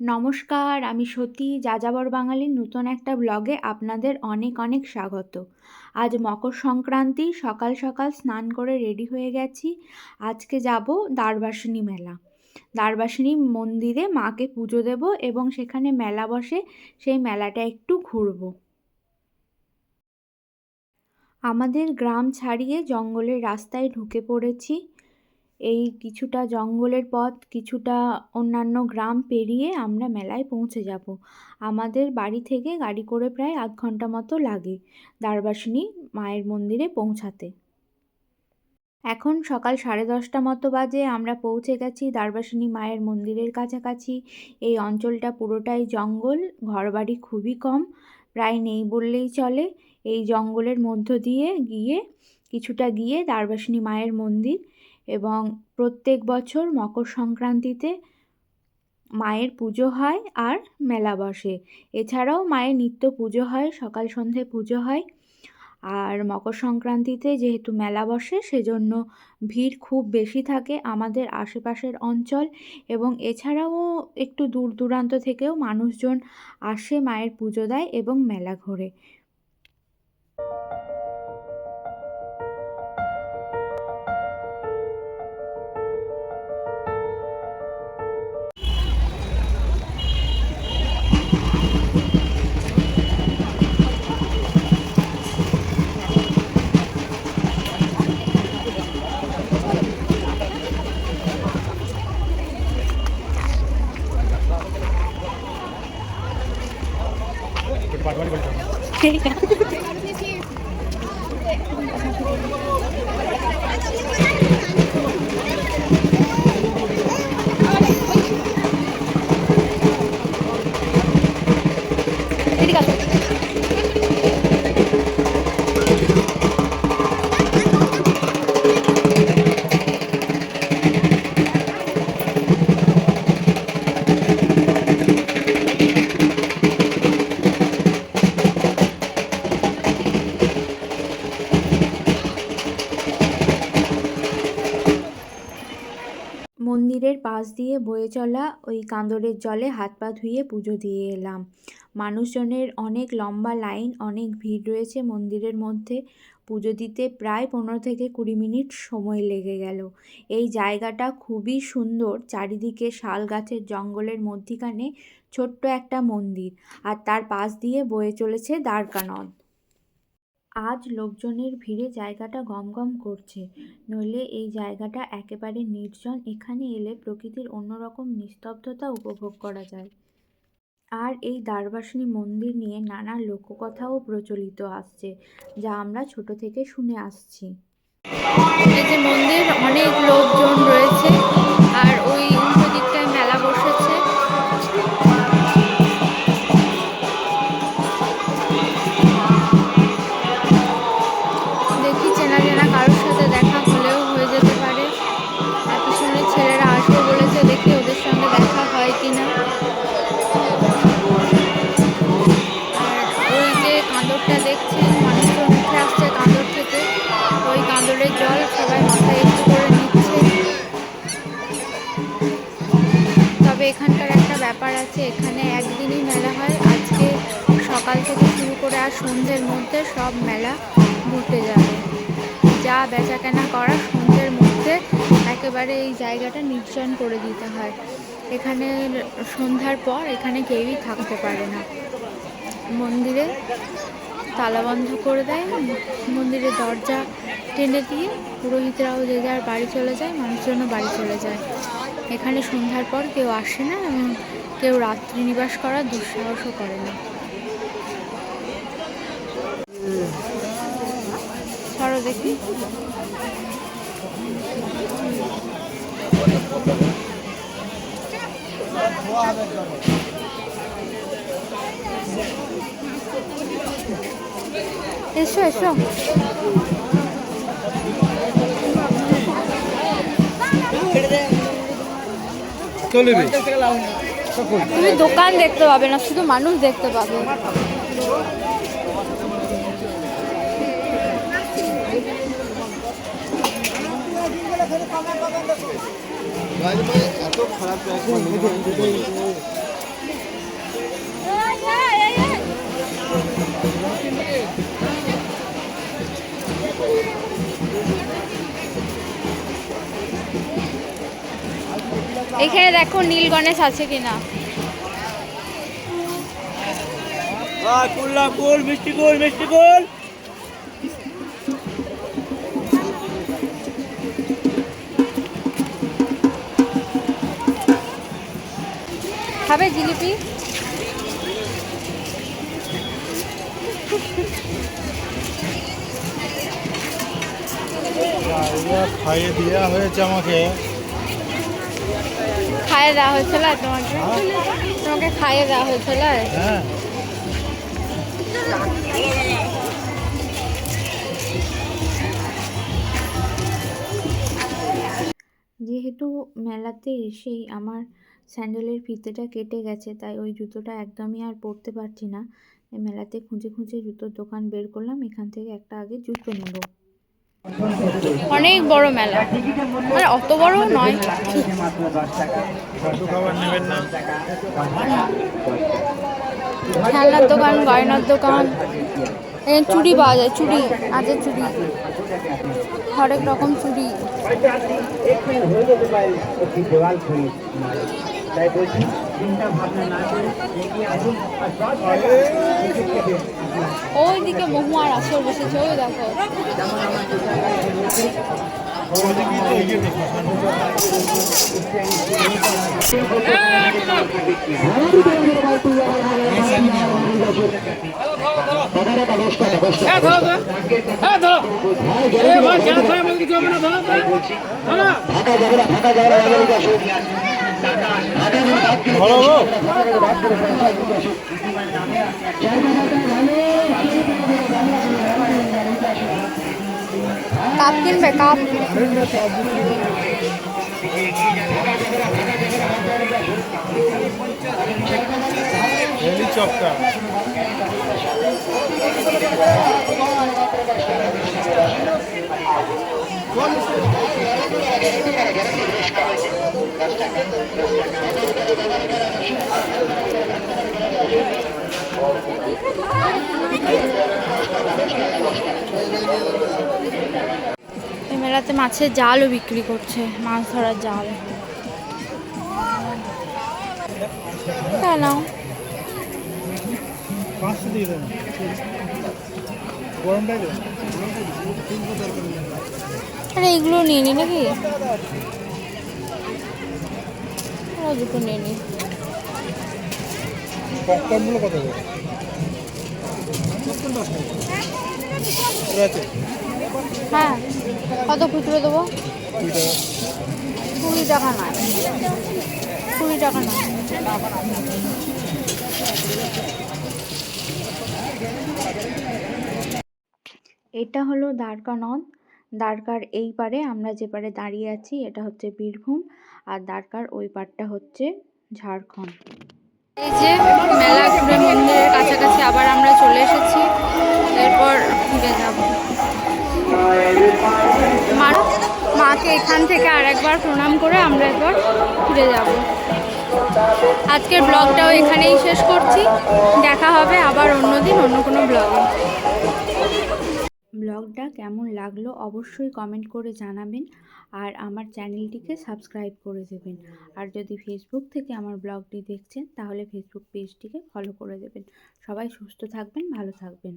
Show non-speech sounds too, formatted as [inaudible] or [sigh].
নমস্কার, আমি সতী, যাযাবর বাঙালির নতুন একটা ব্লগে আপনাদের অনেক অনেক স্বাগত। আজ মকর সংক্রান্তি, সকাল সকাল স্নান করে রেডি হয়ে গেছি। আজকে যাব দ্বারবাসিনী মেলা। দ্বারবাসিনী মন্দিরে মাকে পুজো দেব এবং সেখানে মেলা বসে সেই মেলাটা একটু ঘুরবো। আমাদের গ্রাম ছাড়িয়ে জঙ্গলের রাস্তায় ঢুকে পড়েছি। এই কিছুটা জঙ্গলের পথ, কিছুটা অন্যান্য গ্রাম পেরিয়ে আমরা মেলায় পৌঁছে যাব। আমাদের বাড়ি থেকে গাড়ি করে প্রায় আধ ঘণ্টা মতো লাগে দ্বারবাসিনী মায়ের মন্দিরে পৌঁছাতে। এখন সকাল সাড়ে দশটা মতো বাজে, আমরা পৌঁছে গেছি দ্বারবাসিনী মায়ের মন্দিরের কাছাকাছি। এই অঞ্চলটা পুরোটাই জঙ্গল, ঘরবাড়ি খুবই কম, প্রায় নেই বললেই চলে। এই জঙ্গলের মধ্য দিয়ে গিয়ে, কিছুটা গিয়ে দ্বারবাসিনী মায়ের মন্দির এবং প্রত্যেক বছর মকর সংক্রান্তিতে মায়ের পুজো হয় আর মেলা বসে। এছাড়াও মায়ের নিত্য পুজো হয়, সকাল সন্ধে পুজো হয়। আর মকর সংক্রান্তিতে যেহেতু মেলা বসে, সেজন্য ভিড় খুব বেশি থাকে আমাদের আশেপাশের অঞ্চল। এবং এছাড়াও একটু দূর দূরান্ত থেকেও মানুষজন আসে মায়ের পুজো দেয় এবং মেলা ঘোরে। [laughs] মন্দিরের পাশ দিয়ে বয়ে চলা ওই কাঁদরের জলে হাত পা ধুয়ে পুজো দিয়ে এলাম। মানুষজনের অনেক লম্বা লাইন, অনেক ভিড় রয়েছে মন্দিরের মধ্যে। পুজো দিতে প্রায় পনেরো থেকে কুড়ি মিনিট সময় লেগে গেল। এই জায়গাটা খুবই সুন্দর। চারিদিকে শাল গাছের জঙ্গলের মধ্যিখানে ছোট্ট একটা মন্দির আর তার পাশ দিয়ে বয়ে চলেছে দ্বারকা নদ আজ লোকজনের ভিড়ে জায়গাটা গমগম করছে। নইলে এই জায়গাটা একেবারে নির্জন, এখানে এলে প্রকৃতির অন্যরকম নিস্তব্ধতা উপভোগ করা যায়। আর এই দ্বারবাসিনী মন্দির নিয়ে নানা লোককথাও প্রচলিত আসছে, যা আমরা ছোট থেকে শুনে আসছি। এই যে মন্দির, অনেক লোকজন রয়েছে। তবে এখানকার একটা ব্যাপার আছে, এখানে একদিনই মেলা হয়। আজকে সকাল থেকে শুরু করে আর সন্ধ্যের মধ্যে সব মেলা ঘুরতে যাবে। যা বেচা কেনা করা সন্ধ্যের মধ্যে একেবারে এই জায়গাটা নির্জন করে দিতে হয়। এখানে সন্ধ্যার পর এখানে কেউই থাকতে পারে না। মন্দিরে তালা বন্ধ করে দেয় মন্দিরের দরজা টেনে দিয়ে পুরোহিতরাও যে যার বাড়ি চলে যায়, মানুষজনও বাড়ি চলে যায়। এখানে সন্ধ্যার পর কেউ আসে না এবং কেউ রাত্রি নিবাস করার দুঃসাহসও করে না। সরো দেখি। এসো এসো। চলবে তুমি দোকান দেখতে পাবে না শুধু মানুষ দেখতে পাবে Thank you. এখানে দেখো নীল গণেশ আছে কিনা? মিষ্টি কুল মিষ্টি কুল খাবে জিলিপি? খাইয়ে দেওয়া হয়েছে আমাকে। খাইয়ে দেওয়া হয়েছিল তোমাকে? তোমাকে খাইয়ে দেওয়া হয়েছিল হ্যাঁ। যেহেতু মেলাতে এসেই আমার স্যান্ডেলের ফিতেটা কেটে গেছে তাই ওই জুতোটা একদমই আর পরতে পারছি না। মেলাতে খুঁজে খুঁজে জুতোর দোকান বের করলাম এখান থেকে একটা আগে জুতো নেব। অনেক বড় মেলা। মানে অত বড় নয়। খেলনার দোকান, গয়নার দোকান। এখানে চুড়ি পাওয়া যায়, চুড়ি, আজের চুড়ি। হরেক রকম চুড়ি। হয়ে তাই বলছি চিন্তা ভাবনা না করে এগিয়ে আসুন আর সব ওইদিকে মহুয়ার আসর বসেছে ওই দেখো। ওদিকে তো ইয়ে দেখো ভালো গো কাপ কিনবে কাপ। মেলাতে মাছের জালও বিক্রি করছে মাছ ধরার জাল। তাই নাও। আরে এগুলো নিয়ে নি নাকি? ও দুটো নিয়ে নি। পপকর্নগুলো কত করে? হ্যাঁ। কত খুচরো দেবো? কুড়ি টাকা। নয় কুড়ি টাকা নয় এটা হলো দ্বারকা নদ দ্বারকার এই পারে আমরা যে পারে দাঁড়িয়ে আছি এটা হচ্ছে বীরভূম। আর দ্বারকার ওই পারটা হচ্ছে ঝাড়খণ্ড। এই যে মেলা ঘুরে মন্দিরের কাছাকাছি আবার আমরা চলে এসেছি, এরপর ফিরে যাব। মাকে এখান থেকে আরেকবার প্রণাম করে আমরা এরপর ফিরে যাব। আজকের ব্লগটাও এখানেই শেষ করছি। দেখা হবে আবার অন্যদিন অন্য কোনো ব্লগে। ব্লগটা কেমন লাগল অবশ্যই কমেন্ট করে জানাবেন আর আমার চ্যানেলটিকে সাবস্ক্রাইব করে দেবেন। আর যদি ফেসবুক থেকে আমার ব্লগটি দেখছেন তাহলে ফেসবুক পেজটিকে ফলো করে দেবেন। সবাই সুস্থ থাকবেন, ভালো থাকবেন।